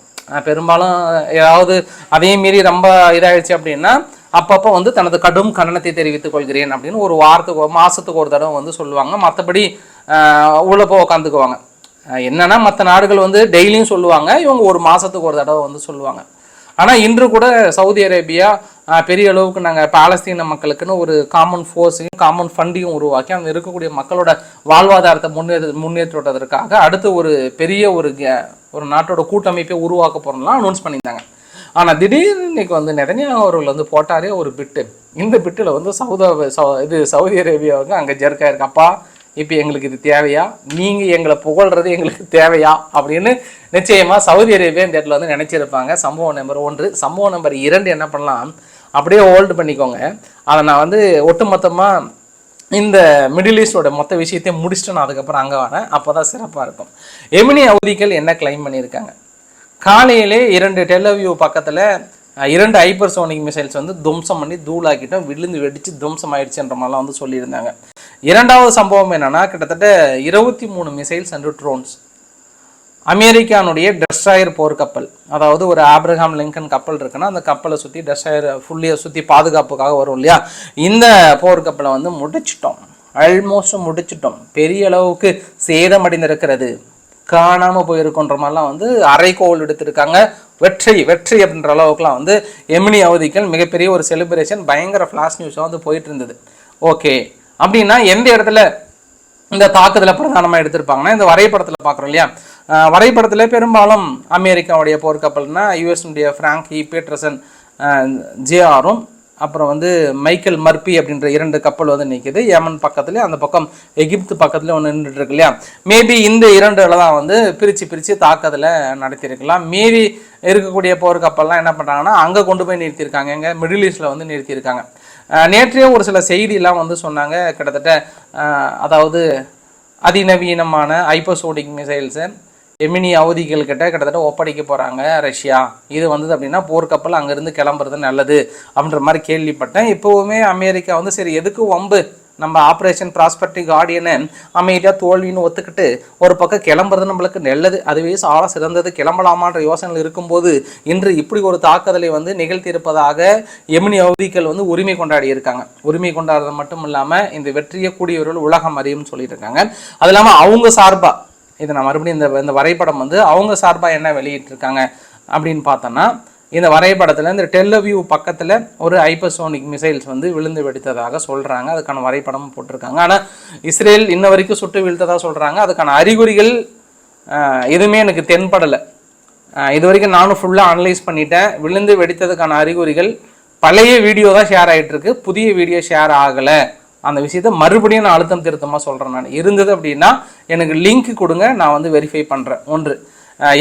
பெரும்பாலும் ஏதாவது அதே மீறி ரொம்ப இதாயிடுச்சு அப்படின்னா அப்பப்போ வந்து தனது கடும் கண்டனத்தை தெரிவித்துக் கொள்கிறேன் அப்படின்னு ஒரு வாரத்துக்கு மாதத்துக்கு ஒரு தடவை வந்து சொல்லுவாங்க. மற்றபடி உள்ளே போய் உட்காந்துக்குவாங்க என்னென்னா என்னன்னா மற்ற நாடுகள் வந்து டெய்லியும் சொல்லுவாங்க. இவங்க ஒரு மாதத்துக்கு ஒரு தடவை வந்து சொல்லுவாங்க. ஆனால் இன்று கூட சவுதி அரேபியா பெரிய அளவுக்கு நாங்கள் பாலஸ்தீன மக்களுக்குன்னு ஒரு காமன் ஃபோர்ஸையும் காமன் ஃபண்டையும் உருவாக்கி அங்கே இருக்கக்கூடிய மக்களோட வாழ்வாதாரத்தை முன்னேற்ற முன்னேற்றுவதற்காக அடுத்து ஒரு பெரிய ஒரு ஒரு நாட்டோட கூட்டமைப்பை உருவாக்க போகிறோம்லாம் அனௌன்ஸ் பண்ணியிருந்தாங்க. ஆனால் திடீர்னு இன்னைக்கு வந்து நிறைய அவர்கள் வந்து போட்டாரே ஒரு பிட்டு. இந்த பிட்டில் வந்து சவுதா இது சவுதி அரேபியாவுக்கு அங்கே ஜெர்க்கா இருக்கு அப்பா இப்போ எங்களுக்கு இது தேவையா? நீங்கள் எங்களை புகழ்றது எங்களுக்கு தேவையா? அப்படின்னு நிச்சயமாக சவுதி அரேபியா இந்த இடத்துல வந்து நினச்சிருப்பாங்க. சம்பவம் நம்பர் ஒன்று. சம்பவம் நம்பர் இரண்டு என்ன பண்ணலாம்? அப்படியே ஹோல்டு பண்ணிக்கோங்க. அதை நான் வந்து ஒட்டுமொத்தமாக இந்த மிடில் ஈஸ்டோட மொத்த விஷயத்தையும் முடிச்சுட்டு நான் அதுக்கப்புறம் அங்கே வரேன். அப்போ தான் சிறப்பாக இருக்கும். எமினி அவதிகள் என்ன கிளைம் பண்ணியிருக்காங்க? காலையிலே இரண்டு டெலவியூ பக்கத்தில் இரண்டு ஹைப்பர்சோனிக் மிசைல்ஸ் வந்து துவம்சம் பண்ணி தூளாக்கிட்டோம். விழுந்து வெடிச்சு துவம்சம் ஆயிடுச்சுன்ற மாதிரிலாம் வந்து சொல்லியிருந்தாங்க. இரண்டாவது சம்பவம் என்னன்னா கிட்டத்தட்ட இருபத்தி மூணு மிசைல்ஸ் அண்ட் ட்ரோன்ஸ் அமெரிக்கானுடைய டெஸ்ட்ராயர் போர்க்கப்பல் அதாவது ஒரு ஆப்ரஹாம் லிங்கன் கப்பல் இருக்குன்னா அந்த கப்பலை சுற்றி டெஸ்ட்ராயர் ஃபுல்லியை சுற்றி பாதுகாப்புக்காக வரும் இல்லையா? இந்த போர்க்கப்பலை வந்து முடிச்சிட்டோம். ஆல்மோஸ்ட் முடிச்சிட்டோம். பெரிய அளவுக்கு சேதமடைந்திருக்கிறது. காணாமல் போயிருக்குன்ற மாதிரிலாம் வந்து அரைக்கோல் எடுத்திருக்காங்க. வெற்றி வெற்றி அப்படின்ற அளவுக்குலாம் வந்து எமினி அவதிகள் மிகப்பெரிய ஒரு செலிப்ரேஷன் பயங்கர ஃப்ளாஷ் நியூஸாக வந்து போயிட்டு இருந்தது. ஓகே அப்படின்னா எந்த இடத்துல இந்த தாக்குதலை பிரதானமாக எடுத்திருப்பாங்கன்னா இந்த வரைபடத்தில் பார்க்குறோம் இல்லையா? வரைபடத்தில் பெரும்பாலும் அமெரிக்காவுடைய போர்க்கப்பல்னா யூஎஸ்னுடைய ஃப்ராங்கி பீட்டர்சன் ஜேஆரும் அப்புறம் வந்து மைக்கேல் மர்பி அப்படின்ற இரண்டு கப்பல் வந்து நிற்கிது ஏமன் பக்கத்துல அந்த பக்கம் எகிப்து பக்கத்துலேயும் ஒன்று நின்றுட்டு இல்லையா? மேபி இந்த இரண்டுல தான் வந்து பிரித்து பிரித்து தாக்குதலை நடத்தியிருக்கலாம். மீறி இருக்கக்கூடிய போர் கப்பல்லாம் என்ன பண்ணுறாங்கன்னா அங்கே கொண்டு போய் நிறுத்தியிருக்காங்க. எங்கே மிடில் ஈஸ்டில் வந்து நிறுத்தியிருக்காங்க. நேற்றே ஒரு சில செய்தியெல்லாம் வந்து சொன்னாங்க. கிட்டத்தட்ட அதாவது அதிநவீனமான ஐப்பசோடிக் மிசைல்ஸை எமினி அவதிகள் கிட்ட கிட்டத்தட்ட ஒப்படைக்க போகிறாங்க ரஷ்யா. இது வந்தது அப்படின்னா போர்க்கப்பல் அங்கேருந்து கிளம்புறது நல்லது அப்படின்ற மாதிரி கேள்விப்பட்டேன். இப்போவுமே அமெரிக்கா வந்து சரி எதுக்கு வம்பு? நம்ம ஆப்ரேஷன் ப்ராஸ்பெக்டிவ் கார்டியனை அமைதியாக தோல்வின்னு ஒத்துக்கிட்டு ஒரு பக்கம் கிளம்புறது நம்மளுக்கு நல்லது. அதுவே சால சிறந்தது. கிளம்பலாமான்ற யோசனைகள் இருக்கும்போது இன்று இப்படி ஒரு தாக்குதலை வந்து நிகழ்த்தியிருப்பதாக எமினி அவதிகள் வந்து உரிமை கொண்டாடி இருக்காங்க உரிமை கொண்டாடுறது மட்டும் இல்லாமல் இந்த வெற்றியை கூடியவர்கள் உலகம் அறியும்னு சொல்லியிருக்காங்க. அது இல்லாமல் அவங்க சார்பாக இதை நான் மறுபடியும் இந்த இந்த வரைபடம் வந்து அவங்க சார்பாக என்ன வெளியிட்டிருக்காங்க அப்படின்னு பார்த்தோன்னா இந்த வரைபடத்தில் இந்த டெல்லவியூ பக்கத்தில் ஒரு ஹைப்பர்சோனிக் மிசைல்ஸ் வந்து விழுந்து வெடித்ததாக சொல்கிறாங்க அதுக்கான வரைபடமும் போட்டிருக்காங்க. ஆனால் இஸ்ரேல் இன்ன வரைக்கும் சுட்டு வீழ்த்ததாக சொல்கிறாங்க அதுக்கான அறிகுறிகள் எதுவுமே எனக்கு தென்படலை. இது வரைக்கும் நானும் ஃபுல்லாக அனலைஸ் பண்ணிட்டேன். விழுந்து வெடித்ததுக்கான அறிகுறிகள் பழைய வீடியோ தான் ஷேர் ஆகிட்டுருக்கு புதிய வீடியோ ஷேர் ஆகலை. அந்த விஷயத்த மறுபடியும் நான் அழுத்தம் திருத்தமாக சொல்கிறேன் நான். இருந்தது அப்படின்னா எனக்கு லிங்க் கொடுங்க. நான் வந்து வெரிஃபை பண்ணுறேன் ஒன்று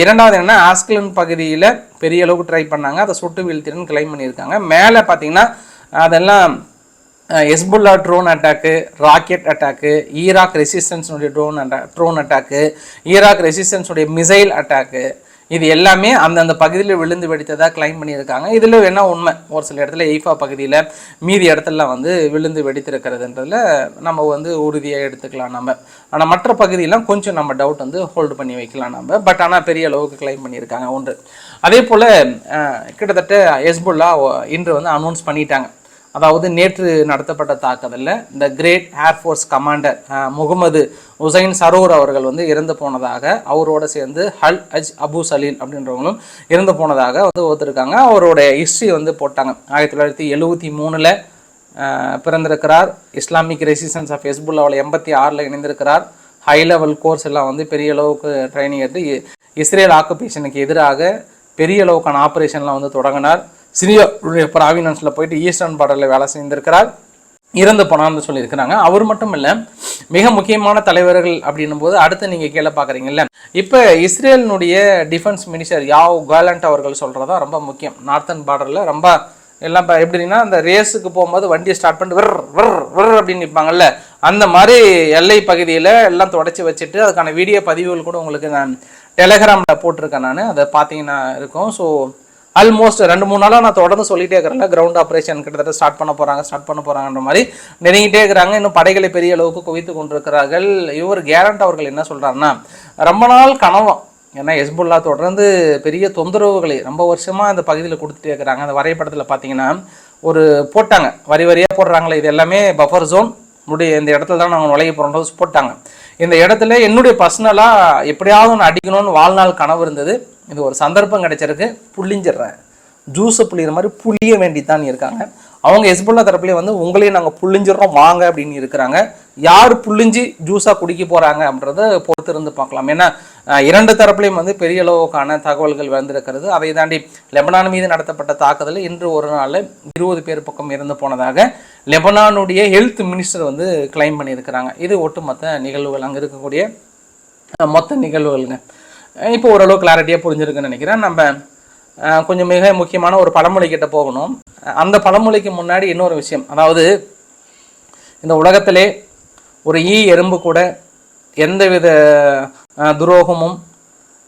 இரண்டாவது என்னென்னா ஆஸ்கலன் பகுதியில் பெரிய அளவுக்கு ட்ரை பண்ணாங்க. அதை சுட்டு வீழ்த்தின்னு கிளைம் பண்ணியிருக்காங்க. மேலே பார்த்தீங்கன்னா அதெல்லாம் Hezbollah drone attack rocket attack Iraq ரெசிஸ்டன்ஸுடைய drone attack drone attack Iraq ரெசிஸ்டன்ஸுடைய missile attack இது எல்லாமே அந்தந்த பகுதியில் விழுந்து வெடித்ததாக கிளைம் பண்ணியிருக்காங்க. இதில் என்ன உண்மை. ஒரு சில இடத்துல எய்ஃபா பகுதியில் மீதி இடத்துல வந்து விழுந்து வெடித்திருக்கிறதுன்றதில் நம்ம வந்து உறுதியாக எடுத்துக்கலாம் நம்ம. ஆனால் மற்ற பகுதியெல்லாம் கொஞ்சம் நம்ம டவுட் வந்து ஹோல்டு பண்ணி வைக்கலாம் நம்ம. பட் ஆனால் பெரிய அளவுக்கு கிளைம் பண்ணியிருக்காங்க ஒன்று. அதே போல் கிட்டத்தட்ட எஸ்புல்லா இன்று வந்து அனௌன்ஸ் பண்ணிட்டாங்க. அதாவது நேற்று நடத்தப்பட்ட தாக்குதலில் இந்த great air force commander Mohammed Hussein Sarour அவர்கள் வந்து இறந்து போனதாக அவரோட சேர்ந்து ஹல் அஜ் அபு சலீல் அப்படின்றவங்களும் இறந்து போனதாக வந்து ஒத்துருக்காங்க. அவருடைய ஹிஸ்ட்ரி வந்து போட்டாங்க. ஆயிரத்தி தொள்ளாயிரத்தி எழுபத்தி மூணில் பிறந்திருக்கிறார். இஸ்லாமிக் ரெசிஸ்டன்ஸ் ஆஃப் ஹெஸ்புல்லாவில் எண்பத்தி ஆறில் இணைந்திருக்கிறார். ஹை லெவல் கோர்ஸ் எல்லாம் வந்து பெரிய அளவுக்கு ட்ரைனிங் எடுத்து இஸ்ரேல் ஆக்குபேஷனுக்கு எதிராக பெரிய அளவுக்கான ஆப்ரேஷன்லாம் வந்து தொடங்கினார். சிறிய ப்ராவினன்ஸில் போயிட்டு ஈஸ்டர்ன் பார்டரில் வேலை செய்திருக்கிறார். இறந்து போனான்னு சொல்லியிருக்கிறாங்க. அவர் மட்டும் இல்லை மிக முக்கியமான தலைவர்கள் அப்படின்னும் போது அடுத்து நீங்கள் கீழே பார்க்குறீங்கல்ல. இப்போ இஸ்ரேலினுடைய டிஃபென்ஸ் மினிஸ்டர் யாவ் காலண்ட் அவர்கள் சொல்கிறதா ரொம்ப முக்கியம். நார்த்தன் பார்டரில் ரொம்ப எல்லாம் இப்போ எப்படின்னா அந்த ரேஸுக்கு போகும்போது வண்டியை ஸ்டார்ட் பண்ணிட்டு விர் விர் விர் அப்படின்னு நிற்பாங்கல்ல அந்த மாதிரி எல்லை பகுதியில் எல்லாம் தொடச்சி வச்சுட்டு அதுக்கான வீடியோ பதிவுகள் கூட உங்களுக்கு நான் டெலகிராமில் போட்டிருக்கேன் நான். அதை பார்த்தீங்கன்னா இருக்கும். ஸோ ஆல்மோஸ்ட் ரெண்டு மூணு நாளாக நான் தொடர்ந்து சொல்லிகிட்டே இருக்கிறேன் கிரவுண்ட் ஆப்ரேஷன் கிட்டத்தட்ட ஸ்டார்ட் பண்ண போகிறாங்க ஸ்டார்ட் பண்ண போகிறாங்கன்ற மாதிரி நெருங்கிட்டே இருக்கிறாங்க. இன்னும் படைகளை பெரிய அளவுக்கு குவித்து கொண்டிருக்கிறார்கள். இவர் கேரண்ட் அவர்கள் என்ன சொல்கிறாருன்னா ரொம்ப நாள் கனவம் ஏன்னா ஹெஸ்புல்லா தொடர்ந்து பெரிய தொந்தரவுகளை ரொம்ப வருஷமாக அந்த பகுதியில் கொடுத்துட்டே இருக்கிறாங்க. அந்த வரைபடத்தில் பார்த்தீங்கன்னா ஒரு போட்டாங்க. வரி வரியாக போடுறாங்களே இது எல்லாமே பஃபர் ஜோன் முடிய இந்த இடத்துல தான் நாங்கள் நுழைய போகிறோம் போட்டாங்க. இந்த இடத்துல என்னுடைய பர்சனலாக எப்படியாவது ஒன்று அடிக்கணும்னு வாழ்நாள் கனவு இருந்தது. இது ஒரு சந்தர்ப்பம் கிடைச்சிருக்கு. புள்ளிஞ்சிடுறேன். ஜூஸை புளிகிற மாதிரி புளிய வேண்டித்தான் இருக்காங்க. அவங்க எஸ்புல்லா தரப்புலேயே வந்து உங்களையும் நாங்கள் புள்ளிஞ்சிடறோம் வாங்க அப்படின்னு இருக்கிறாங்க. யார் புள்ளிஞ்சி ஜூஸாக குடிக்க போகிறாங்க அப்படின்றத பொறுத்து இருந்து பார்க்கலாம். ஏன்னா இரண்டு தரப்புலையும் வந்து பெரிய அளவுக்கான தகவல்கள் வந்திருக்கிறது. அதை தாண்டி லெபனான் மீது நடத்தப்பட்ட தாக்குதலில் இன்று ஒரு நாளில் இருபது பேர் பக்கம் இறந்து போனதாக லெபனானுடைய ஹெல்த் மினிஸ்டர் வந்து கிளைம் பண்ணியிருக்கிறாங்க. இது ஒட்டுமொத்த நிகழ்வுகள். அங்கே இருக்கக்கூடிய மொத்த நிகழ்வுகள்ங்க. இப்போ ஓரளவு கிளாரிட்டியாக புரிஞ்சிருக்குன்னு நினைக்கிறேன். நம்ம கொஞ்சம் மிக முக்கியமான ஒரு பழமொழிக்கிட்ட போகணும். அந்த பழமொழிக்கு முன்னாடி இன்னொரு விஷயம். அதாவது இந்த உலகத்திலே ஒரு ஈ எறும்பு கூட எந்தவித துரோகமும்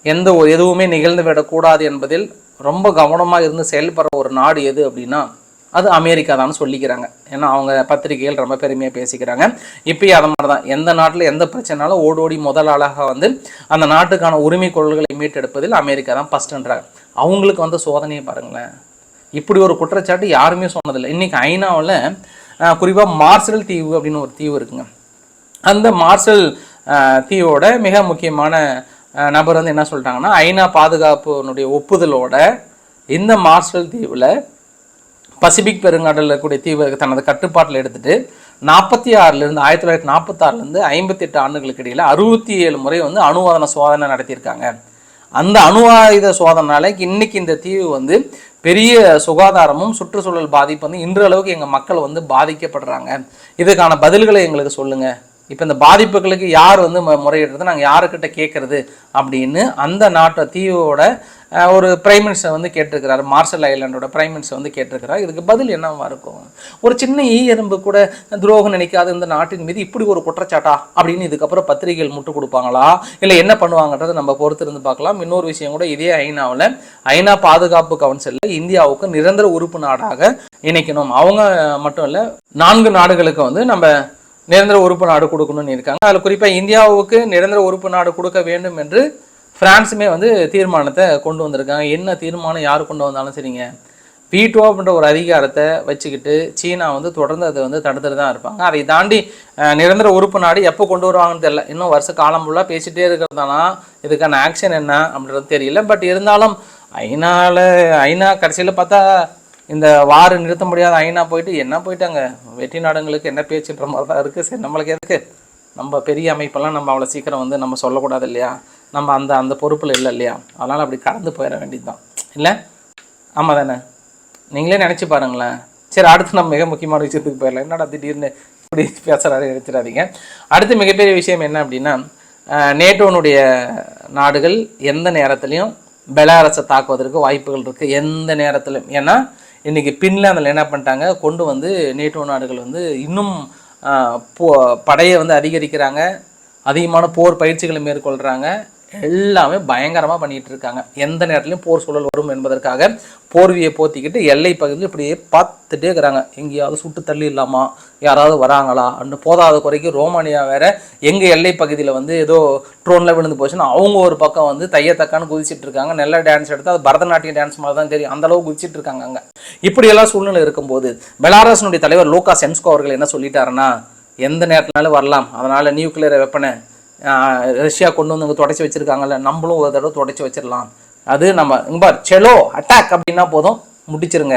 எந்த ஒரு எதுவுமே நிகழ்ந்து விடக்கூடாது என்பதில் ரொம்ப கவனமாக இருந்து செயல்படுற ஒரு நாடு எது அப்படின்னா அது அமெரிக்கா தான் சொல்லிக்கிறாங்க. ஏன்னா அவங்க பத்திரிகைகள் ரொம்ப பெருமையாக பேசிக்கிறாங்க. இப்பயும் அதை மாதிரி தான் எந்த நாட்டில் எந்த பிரச்சனைனாலும் ஓடோடி முதல் வந்து அந்த நாட்டுக்கான உரிமை கொள்கைகளை மீட்டெடுப்பதில் அமெரிக்கா தான் ஃபஸ்ட்டுன்றாங்க அவங்களுக்கு வந்து சோதனையை பாருங்களேன். இப்படி ஒரு குற்றச்சாட்டு யாருமே சொன்னதில்லை. இன்றைக்கி ஐநாவில் குறிப்பாக மார்சல் தீவு அப்படின்னு ஒரு தீவு இருக்குங்க. அந்த மார்சல் தீவோட மிக முக்கியமான நபர் வந்து என்ன சொல்லிட்டாங்கன்னா ஐநா பாதுகாப்புனுடைய ஒப்புதலோட இந்த மார்சல் தீவில் பசிபிக் பெருங்கடலில் இருக்கக்கூடிய தீவு தனது கட்டுப்பாட்டில் எடுத்துட்டு நாற்பத்தி ஆறுலேருந்து ஆயிரத்தி தொள்ளாயிரத்தி நாற்பத்தாறுலேருந்து ஐம்பத்தெட்டு ஆண்டுகளுக்கு இடையில் அறுபத்தி ஏழு முறை வந்து அணுவாதன சோதனை நடத்தியிருக்காங்க. அந்த அணு ஆயுத சோதனைனால இன்னைக்கு இந்த தீவு வந்து பெரிய சுகாதாரமும் சுற்றுச்சூழல் பாதிப்பு வந்து இன்று அளவுக்கு எங்கள் மக்கள் வந்து பாதிக்கப்படுறாங்க. இதுக்கான பதில்களை எங்களுக்கு சொல்லுங்கள் இப்போ இந்த பாதிப்புகளுக்கு யார் வந்து முறையிடுறது நாங்கள் யாருக்கிட்ட கேட்குறது அப்படின்னு அந்த நாட்டை தீவோட ஒரு பிரைம் மினிஸ்டர் வந்து கேட்டிருக்கிறாரு. மார்ஷல் ஐலாண்டோட பிரைம் மினிஸ்டர் வந்து கேட்டிருக்கிறார். இதுக்கு பதில் என்னவா இருக்கும்? ஒரு சின்ன ஈ எறும்பு கூட துரோகம் நினைக்காத இந்த நாட்டின் மீது இப்படி ஒரு குற்றச்சாட்டா? அப்படின்னு இதுக்கப்புறம் பத்திரிகைகள் முட்டு கொடுப்பாங்களா? இல்லை என்ன பண்ணுவாங்கன்றதை நம்ம பொறுத்திருந்து பார்க்கலாம். இன்னொரு விஷயம் கூட இதே ஐநாவில் ஐநா பாதுகாப்பு கவுன்சிலில் இந்தியாவுக்கு நிரந்தர உறுப்பு நாடாக இணைக்கணும். அவங்க மட்டும் இல்லை நான்கு நாடுகளுக்கு வந்து நம்ம நிரந்தர உறுப்பு நாடு கொடுக்கணும்னு இருக்காங்க. அதில் குறிப்பாக இந்தியாவுக்கு நிரந்தர உறுப்பு நாடு கொடுக்க வேண்டும் என்று பிரான்ஸுமே வந்து தீர்மானத்தை கொண்டு வந்திருக்காங்க. என்ன தீர்மானம் யார் கொண்டு வந்தாலும் சரிங்க. வீட்டோ அப்படின்ற ஒரு அதிகாரத்தை வச்சுக்கிட்டு சீனா வந்து தொடர்ந்து அதை வந்து தடுத்துட்டு தான் இருப்பாங்க. அதை தாண்டி நிரந்தர உறுப்பு நாடு எப்போ கொண்டு வருவாங்கன்னு தெரியல. இன்னும் வருஷ காலம் ஃபுல்லாக பேசிகிட்டே இருக்கிறதானா இதுக்கான ஆக்ஷன் என்ன அப்படின்றது தெரியல. பட் இருந்தாலும் ஐநாவில் ஐநா கடைசியில் பார்த்தா இந்த வார் நிறுத்த முடியாத ஐநா போயிட்டு என்ன போயிட்டாங்க? வெற்றி நாடுங்களுக்கு என்ன பேச்சுன்ற மாதிரி தான் இருக்குது சரி நம்மளுக்கு எதுக்கு? நம்ம பெரிய அமைப்பெல்லாம் நம்ம அவ்வளோ சீக்கிரம் வந்து நம்ம சொல்லக்கூடாது இல்லையா? நம்ம அந்த அந்த பொறுப்பில் இல்லை இல்லையா? அதனால் அப்படி கடந்து போயிட வேண்டியது தான் இல்லை? ஆமாம் தானே? நீங்களே நினச்சி பாருங்களேன். சரி அடுத்து நம்ம மிக முக்கியமான விஷயத்துக்கு போயிடலாம். என்னடா திடீர்னு இப்படி பேசுகிறாரு நினைச்சிடாதீங்க அடுத்து மிகப்பெரிய விஷயம் என்ன அப்படின்னா நேட்டோனுடைய நாடுகள் எந்த நேரத்துலையும் பெலாரஸை தாக்குவதற்கு வாய்ப்புகள் இருக்குது எந்த நேரத்திலும். ஏன்னா இன்னைக்கு பின்லாந்தில் என்ன பண்ணிட்டாங்க? கொண்டு வந்து நேட்டோ நாடுகள் வந்து இன்னும் போ படையை வந்து அதிகரிக்கிறாங்க. அதிகமான போர் பயிற்சிகளை மேற்கொள்கிறாங்க எல்லாமே பயங்கரமாக பண்ணிகிட்டு இருக்காங்க எந்த நேரத்துலையும் போர் சூழல் வரும் என்பதற்காக போர்வியை போத்திக்கிட்டு எல்லை பகுதியில் இப்படியே பார்த்துட்டே இருக்கிறாங்க. எங்கேயாவது சுட்டு தள்ளி இல்லாமா? யாராவது வராங்களா? அன்னு போதாத குறைக்கு ரோமானியா வேற எங்கள் எல்லை பகுதியில் வந்து ஏதோ ட்ரோனில் விழுந்து போச்சுன்னா அவங்க ஒரு பக்கம் வந்து தையத்தக்கான்னு குதிச்சிட்டு இருக்காங்க. நல்ல டான்ஸ் எடுத்து அது பரதநாட்டிய டான்ஸ் மாதிரி தான் தெரியும். அந்தளவுக்கு குதிச்சிட்டு இருக்காங்க அங்கே. இப்படியெல்லாம் சூழ்நிலை இருக்கும்போது பெலாரஸினுடைய தலைவர் லூகா சென்ஸ்கோ அவர்கள் என்ன சொல்லிட்டாருன்னா எந்த நேரத்தினாலும் வரலாம். அதனால் நியூக்ளியர் வெப்பனை ரஷ்யா கொண்டு வந்து இங்கே தொடச்சி வச்சிருக்காங்கல்ல நம்மளும் ஒரு தடவை தொடச்சி வச்சிடலாம் அது நம்ம பார் செலோ அட்டாக் அப்படின்னா போதும் முடிச்சிருங்க.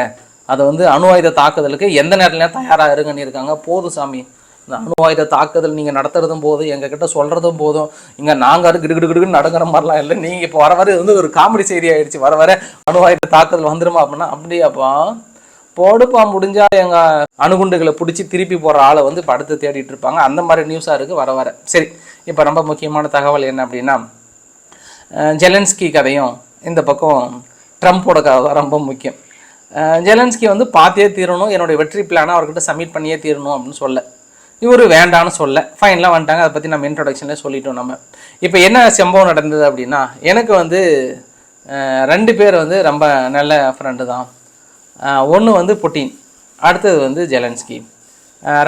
அதை வந்து அணு ஆயுத தாக்குதலுக்கு எந்த நேரத்துலையும் தயாராக இருங்கன்னு இருக்காங்க. போதும் சாமி. இந்த அணு ஆயுத தாக்குதல் நீங்கள் நடத்துறதும் போதும் எங்ககிட்ட சொல்கிறதும் போதும். இங்கே நாங்கள் கிடு கிடு நடங்குற மாதிரிலாம் இல்லை. நீங்கள் இப்போ வர வர இது வந்து ஒரு காமெடி செய்தி ஆகிடுச்சு வர வர அணு ஆயுத தாக்குதல் வந்துருமா அப்படின்னா அப்படியாப்பா. போடுப்பா முடிஞ்சா எங்க அணுகுண்டுகளை பிடிச்சி திருப்பி போற ஆளை வந்து இப்ப அடுத்து தேடிட்டு இருப்பாங்க. அந்த மாதிரி நியூஸா இருக்கு வர வர. சரி இப்போ ரொம்ப முக்கியமான தகவல் என்ன அப்படின்னா ஜெலன்ஸ்கி கதையும் இந்த பக்கம் ட்ரம்ப்போட கதை தான் ரொம்ப முக்கியம். ஜெலன்ஸ்கி வந்து பார்த்தே தீரணும் என்னுடைய வெற்றி பிளானை அவர்கிட்ட சப்மிட் பண்ணியே தீரணும் அப்படின்னு சொல்ல. இவர் வேண்டான்னு சொல்ல. ஃபைனலாக வந்துட்டாங்க அதை பற்றி நம்ம இன்ட்ரொடக்ஷன்லேயே சொல்லிட்டோம் நம்ம. இப்போ என்ன சம்பவம் நடந்தது அப்படின்னா எனக்கு வந்து ரெண்டு பேர் வந்து ரொம்ப நல்ல ஃப்ரெண்டு தான். ஒன்று வந்து புட்டின் அடுத்தது வந்து ஜெலன்ஸ்கி.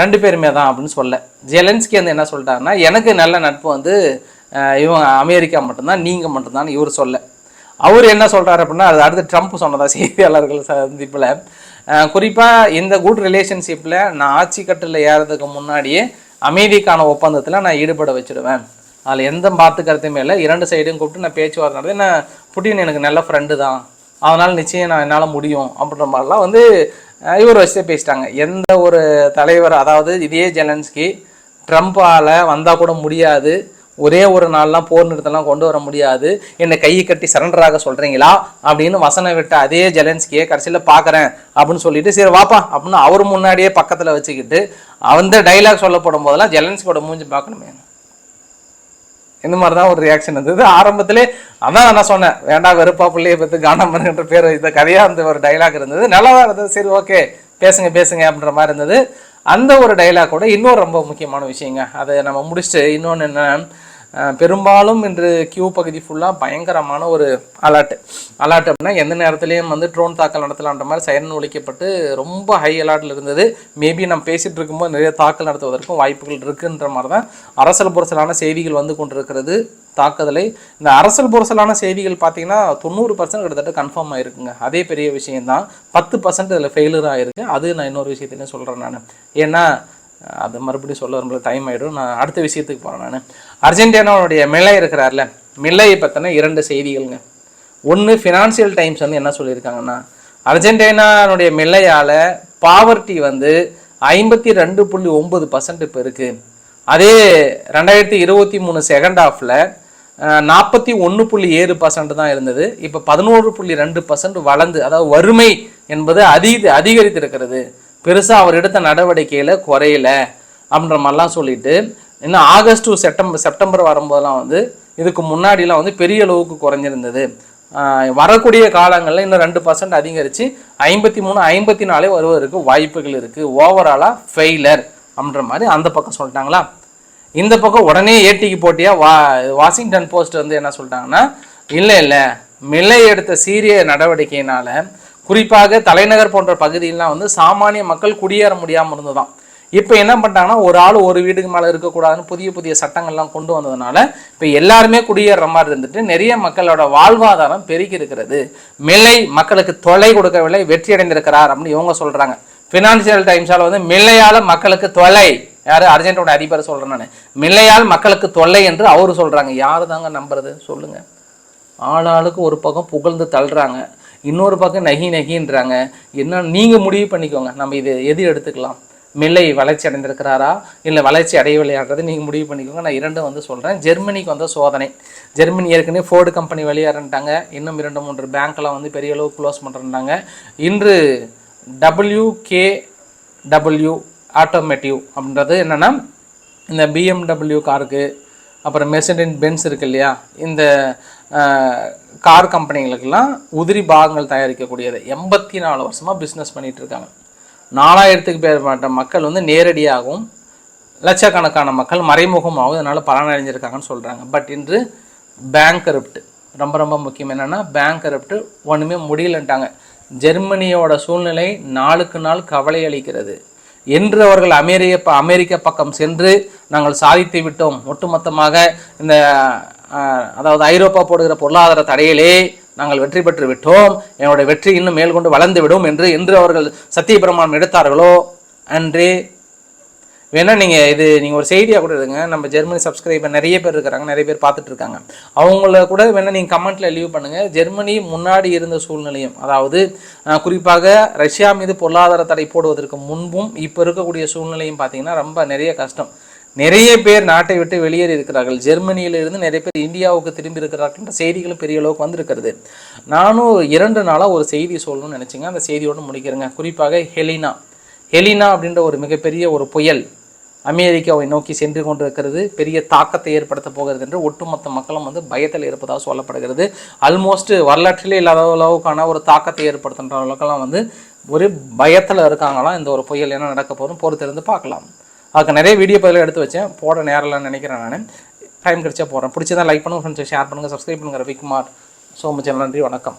ரெண்டு பேருமே தான் அப்படின்னு சொல்ல ஜெலன்ஸ்கி வந்து என்ன சொல்லிட்டாருன்னா எனக்கு நல்ல நட்பு வந்து இவன் இவங்க அமெரிக்கா மட்டும்தான் நீங்கள் மட்டும்தான் இவர் சொல்ல. அவர் என்ன சொல்கிறார் அப்படின்னா அது அடுத்து ட்ரம்ப் சொன்னதா செய்தியாளர்கள் சந்திப்பில். குறிப்பாக இந்த குட் ரிலேஷன்ஷிப்பில் நான் ஆட்சி கட்டில் ஏறதுக்கு முன்னாடியே அமைதிக்கான ஒப்பந்தத்தில் நான் ஈடுபட வச்சுடுவேன். அதில் எந்த பார்த்துக்கிறதுமே கருத்துமே இல்லை. இரண்டு சைடும் கூப்பிட்டு நான் பேச்சுவார்த்தை நடத்தி நான் புட்டின் எனக்கு நல்ல ஃப்ரெண்டு தான். அதனால் நிச்சயம் நான் என்னால் முடியும் அப்படின்ற மாதிரிலாம் வந்து இவர் வச்சு பேசிட்டாங்க. எந்த ஒரு தலைவர் அதாவது இதே ஜெலன்ஸ்கி ட்ரம்ப்பால் வந்தால் கூட முடியாது. ஒரே ஒரு நாள்லாம் போர் நிறுத்தலாம் கொண்டு வர முடியாது. என்னை கையை கட்டி சரண்டராக சொல்கிறீங்களா அப்படின்னு வசனம் விட்ட அதே ஜெலன்ஸ்கியை கடைசியில் பார்க்குறேன் அப்படின்னு சொல்லிட்டு சரி வாப்பா அப்படின்னு அவர் முன்னாடியே பக்கத்தில் வச்சுக்கிட்டு அந்த டைலாக் சொல்லப்படும் போதெல்லாம் ஜெலன்ஸ்கியோட மூஞ்சி பார்க்கணுமே. இந்த மாதிரி தான் ஒரு ரியாக்ஷன் இருந்தது ஆரம்பத்திலே அதான் நான் சொன்னேன். வேண்டாம் வெறுப்பா பிள்ளையை பற்றி கானம் பேர் இந்த கதையாக அந்த ஒரு டைலாக் இருந்தது. நல்லா தான் இருந்தது. சரி ஓகே பேசுங்க பேசுங்க அப்படின்ற மாதிரி இருந்தது. அந்த ஒரு டைலாக்கோட இன்னொரு ரொம்ப முக்கியமான விஷயங்க. அதை நம்ம முடிச்சுட்டு இன்னொன்று என்ன பெரும்பாலும் இன்று கியூ பகுதி ஃபுல்லாக பயங்கரமான ஒரு அலர்ட் அலர்ட் அப்படின்னா எந்த நேரத்துலையும் வந்து ட்ரோன் தாக்கல் நடத்தலான்ற மாதிரி சைரன் ஒழிக்கப்பட்டு ரொம்ப ஹை அலர்ட்டில் இருந்தது. மேபி நம்ம பேசிகிட்டு இருக்கும்போது நிறைய தாக்கல் நடத்துவதற்கும் வாய்ப்புகள் இருக்குன்ற மாதிரி தான் அரசல் புரசலான செய்திகள் வந்து கொண்டிருக்கிறது. தாக்குதலை இந்த அரசல் புரசலான செய்திகள் பார்த்தீங்கன்னா தொண்ணூறு பர்சன்ட் கிட்டத்தட்ட கன்ஃபார்ம் ஆயிருக்குங்க. அதே பெரிய விஷயம்தான். பத்து பர்சன்ட் இதில் ஃபெயிலர் ஆகிருக்கு அது நான் இன்னொரு விஷயத்தையும் சொல்கிறேன் நான். ஏன்னா அது மறுபடியும் சொல்ல வரும்போது டைம் ஆகிடும் நான் அடுத்த விஷயத்துக்கு போகிறேன் நான். அர்ஜென்டினாவுடைய மிலை இருக்கிறார்ல மில்லையை பற்றின இரண்டு செய்திகள்ங்க. ஒன்று ஃபினான்சியல் டைம்ஸ் வந்து என்ன சொல்லியிருக்காங்கன்னா அர்ஜென்டினானுடைய மில்லையால் பாவர்ட்டி வந்து ஐம்பத்தி ரெண்டு புள்ளி ஒன்பது பர்சன்ட் இப்போ இருக்குது அதே ரெண்டாயிரத்தி இருபத்தி மூணு செகண்ட் ஆஃபில் நாற்பத்தி ஒன்று புள்ளி ஏழு பர்சன்ட் தான் இருந்தது. இப்போ பதினோரு புள்ளி ரெண்டு பர்சன்ட் வளர்ந்து அதாவது வறுமை என்பது அதிக அதிகரித்திருக்கிறது. பெருசாக அவர் எடுத்த நடவடிக்கையில் குறையல அப்படின்ற மாதிரிலாம் சொல்லிட்டு இன்னும் ஆகஸ்ட் டு செப்டம்பர் செப்டம்பர் வரும்போதெல்லாம் வந்து இதுக்கு முன்னாடிலாம் வந்து பெரிய அளவுக்கு குறைஞ்சிருந்தது. வரக்கூடிய காலங்களில் இன்னும் ரெண்டு பர்சன்ட் அதிகரித்து ஐம்பத்தி மூணு ஐம்பத்தி நாலே வருவதற்கு வாய்ப்புகள் இருக்குது ஓவராலாக ஃபெயிலர் அப்படின்ற மாதிரி அந்த பக்கம் சொல்லிட்டாங்களா? இந்த பக்கம் உடனே ஏடிக்கு போட்டியாக வா வாஷிங்டன் போஸ்ட் வந்து என்ன சொல்லிட்டாங்கன்னா இல்லை இல்லை. மில்லை எடுத்த சீரிய நடவடிக்கையினால் குறிப்பாக தலைநகர் போன்ற பகுதியெல்லாம் வந்து சாமானிய மக்கள் குடியேற முடியாமல் இருந்ததாம். இப்போ என்ன பண்ணிட்டாங்கன்னா ஒரு ஆள் ஒரு வீட்டுக்கு மேலே இருக்கக்கூடாதுன்னு புதிய புதிய சட்டங்கள்லாம் கொண்டு வந்ததுனால இப்போ எல்லாருமே குடியேற மாதிரி இருந்துட்டு நிறைய மக்களோட வாழ்வாதாரம் பெருகி இருக்கிறது. மில்லை மக்களுக்கு தொலை கொடுக்கவில்லை வெற்றி அடைந்திருக்கிறார் அப்படின்னு இவங்க சொல்கிறாங்க ஃபினான்சியல் டைம்ஸால் வந்து மில்லையால் மக்களுக்கு தொலை யார்? அர்ஜென்டோட அதிபர் சொல்கிறேன் நான். மில்லையால் மக்களுக்கு தொல்லை என்று அவரு சொல்கிறாங்க யாரு தாங்க நம்புறது? சொல்லுங்கள் ஆளாளுக்கு ஒரு பக்கம் புகழ்ந்து தள்ளுறாங்க. இன்னொரு பக்கம் நகி நகின்றாங்க. என்ன நீங்கள் முடிவு பண்ணிக்கோங்க. நம்ம இது எது எடுத்துக்கலாம்? மில்லை வளர்ச்சி அடைந்திருக்கிறாரா? இல்லை வளர்ச்சி அடையவில்லையான்றது நீங்கள் முடிவு பண்ணிக்கோங்க. நான் இரண்டும் வந்து சொல்கிறேன் ஜெர்மனிக்கு வந்த சோதனை. ஜெர்மனி ஏற்கனவே ஃபோர்டு கம்பெனி வெளியேறன்ட்டாங்க இன்னும் இரண்டு மூன்று பேங்க்லாம் வந்து பெரிய அளவு க்ளோஸ் பண்ணுறாங்க இன்று டபிள்யூகே டபிள்யூ ஆட்டோமேட்டிவ் அப்படின்றது என்னென்னா இந்த பிஎம்டபிள்யூ காருக்கு அப்புறம் மெர்சடின் பென்ஸ் இருக்கு இல்லையா? இந்த கார் கம்பெனிகளுக்கெல்லாம் உதிரி பாகங்கள் தயாரிக்கக்கூடியது. எண்பத்தி நாலு வருஷமாக பிஸ்னஸ் பண்ணிகிட்ருக்காங்க இருக்காங்க. நாலாயிரத்துக்கு பேர்பட்ட மக்கள் வந்து நேரடியாகவும் லட்சக்கணக்கான மக்கள் மறைமுகமாகவும் இதனால் பலனடைஞ்சிருக்காங்கன்னு சொல்கிறாங்க பட் இன்று பேங்க் கரப்ட் ரொம்ப ரொம்ப முக்கியம் என்னென்னா பேங்க் கரப்ட் ஒன்றுமே முடியலன்ட்டாங்க. ஜெர்மனியோட சூழ்நிலை நாளுக்கு நாள் கவலை அளிக்கிறது. என்று அவர்கள் அமெரிக்க அமெரிக்க பக்கம் சென்று நாங்கள் சாதித்து விட்டோம். ஒட்டுமொத்தமாக இந்த அதாவது ஐரோப்பா போடுகிற பொருளாதார தடையிலே நாங்கள் வெற்றி பெற்று விட்டோம். என்னுடைய வெற்றி இன்னும் மேல்கொண்டு வளர்ந்து விடும் என்று என்று அவர்கள் சத்திய பிரமாணம் எடுத்தார்களோ? அன்று. வேணா நீங்கள் இது நீங்கள் ஒரு செய்தியாக கூட இருங்க. நம்ம ஜெர்மனி சப்ஸ்கிரைபர் நிறைய பேர் இருக்கிறாங்க நிறைய பேர் பார்த்துட்டு இருக்காங்க. அவங்கள கூட வேணா நீங்கள் கமெண்ட்டில் லீவ் பண்ணுங்கள் ஜெர்மனி முன்னாடி இருந்த சூழ்நிலையும் அதாவது குறிப்பாக ரஷ்யா மீது பொருளாதார தடை போடுவதற்கு முன்பும் இப்போ இருக்கக்கூடிய சூழ்நிலையும் பார்த்தீங்கன்னா ரொம்ப நிறைய கஷ்டம். நிறைய பேர் நாட்டை விட்டு வெளியேறி இருக்கிறார்கள். ஜெர்மனியிலிருந்து நிறைய பேர் இந்தியாவுக்கு திரும்பி இருக்கிறார்கள் என்ற செய்திகளும் பெரிய அளவுக்கு வந்திருக்கிறது. நானும் இரண்டு நாளாக ஒரு செய்தி சொல்லணும்னு நினச்சிங்க. அந்த செய்தியோடு முடிக்கிறேங்க. குறிப்பாக ஹெலினா. ஹெலினா அப்படின்ற ஒரு மிகப்பெரிய ஒரு புயல் அமெரிக்காவை நோக்கி சென்று கொண்டிருக்கிறது. பெரிய தாக்கத்தை ஏற்படுத்த போகிறது என்று ஒட்டுமொத்த மக்களும் வந்து பயத்தில் இருப்பதாக சொல்லப்படுகிறது. ஆல்மோஸ்ட் வரலாற்றிலே இல்லாத அளவுக்கான ஒரு தாக்கத்தை ஏற்படுத்துகிற அளவுக்கெல்லாம் வந்து ஒரு பயத்தில் இருக்காங்களாம் இந்த ஒரு புயல் என்ன நடக்க போகிறோம் பொறுத்திருந்து பார்க்கலாம். அதுக்கு நிறைய வீடியோ பதிலாக எடுத்து வச்சேன். போட நேரம்லாம் நினைக்கிறேன் நான். டைம் கிடைச்சா போகிறேன் பிடிச்சதான் லைக் பண்ணுங்கள் ஃப்ரெண்ட்ஸ் ஷேர் பண்ணுங்கள் சப்ஸ்கிரைப் பண்ணுங்கள் ரவிக்குமார் ஸோ மச் நன்றி வணக்கம்.